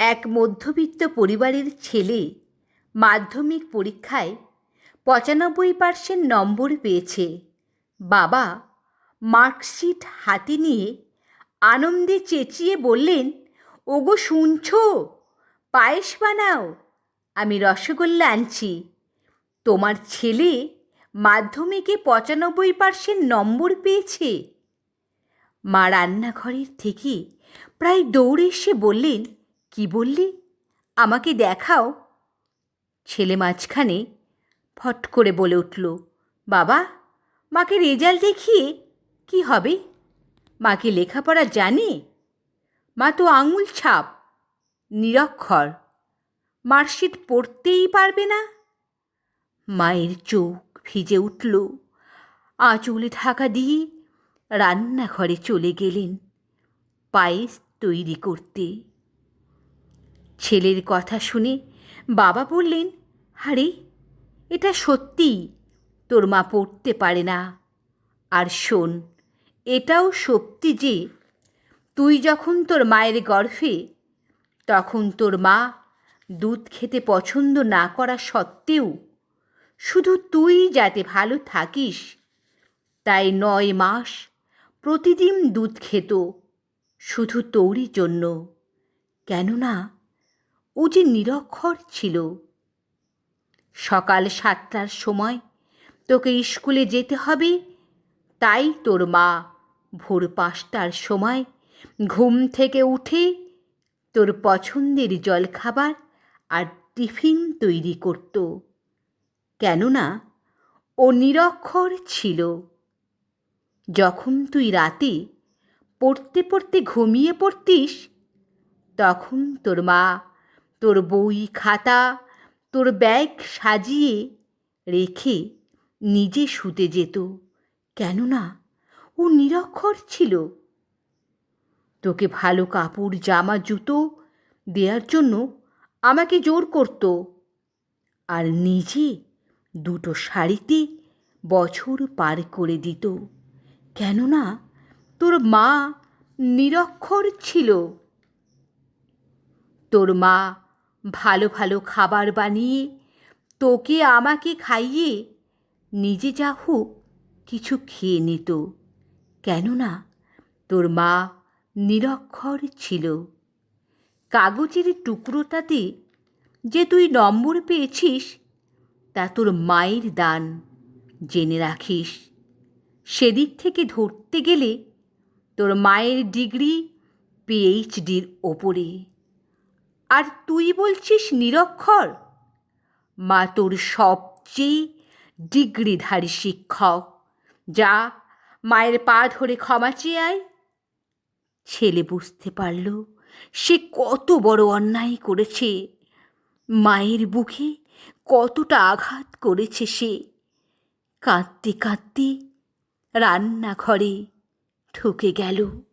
এক মধ্যবিত্ত পরিবারের ছেলে মাধ্যমিক পরীক্ষায় পঁচানব্বই পার্সেন্ট নম্বর পেয়েছে। বাবা মার্কশিট হাতে নিয়ে আনন্দে চেঁচিয়ে বললেন, ওগো শুনছো? পায়েস বানাও, আমি রসগোল্লা আনছি। তোমার ছেলে মাধ্যমিকে পঁচানব্বই পার্সেন্ট নম্বর পেয়েছে? মা রান্নাঘরের থেকে প্রায় দৌড়ে এসে বললেন কি বললি? আমাকে দেখাও। ছেলে মাঝখানে ফট করে বলে উঠল, বাবা, মাকে রেজাল্ট দেখিয়ে কি হবে? মাকে লেখাপড়া জানে? মা তো আঙুল ছাপ, নিরক্ষর। মার্কশিট পড়তেই পারবে না? মায়ের চোখ ভিজে উঠল। আঁচলে ঢাকা দিয়ে রান্নাঘরে চলে গেলেন পায়েস তৈরি করতে। ছেলের কথা শুনে বাবা বললেন, আরে, এটা সত্যি তোর মা পড়তে পারে না। আর শোন, এটাও সত্যি যে, তুই যখন তোর মায়ের গর্ভে, তখন তোর মা দুধ খেতে পছন্দ না করা সত্ত্বেও, শুধু তুই যাতে ভালো থাকিস, তাই নয় মাস প্রতিদিন দুধ খেত, শুধু তোরই জন্য। কেননা ও যে নিরক্ষর ছিল। সকাল সাতটার সময় তোকে স্কুলে যেতে হবে, তাই তোর মা ভোর পাঁচটার সময় ঘুম থেকে উঠে তোর পছন্দের জলখাবার আর টিফিন তৈরি করত। কেননা ও নিরক্ষর ছিল। যখন তুই রাতে পড়তে পড়তে ঘুমিয়ে পড়তিস, তখন তোর মা তোর বই খাতা, তোর ব্যাগ সাজিয়ে রেখে নিজে শুতে যেত। কেননা ও নিরক্ষর ছিল। তোকে ভালো কাপড়, জামা, জুতো দেওয়ার জন্য আমাকে জোর করত। আর নিজে দুটো শাড়িতে বছর পার করে দিত। কেননা তোর মা নিরক্ষর ছিল। তোর মা ভালো ভালো খাবার বানিয়ে, তোকে আমাকে খাইয়ে নিজে যা হোক কিছু খেয়ে নিত কেননা তোর মা নিরক্ষর ছিল। কাগজের টুকরোটাতে যে তুই নম্বর পেয়েছিস, তা তোর মায়ের দান জেনে রাখিস। সেদিক থেকে ধরতে গেলে তোর মায়ের ডিগ্রি পিএইচডির ওপরে। আর তুই বলছিস নিরক্ষর? মা তোর সবচেয়ে ডিগ্রিধারী শিক্ষক। যা মায়ের পা ধরে ক্ষমা চেয়ে আয়। ছেলে বুঝতে পারল, সে কত বড় অন্যায় করেছে। মায়ের বুকে কতটা আঘাত করেছে সে। কাঁদতে কাঁদতে রান্নাঘরে ঢুকে গেল।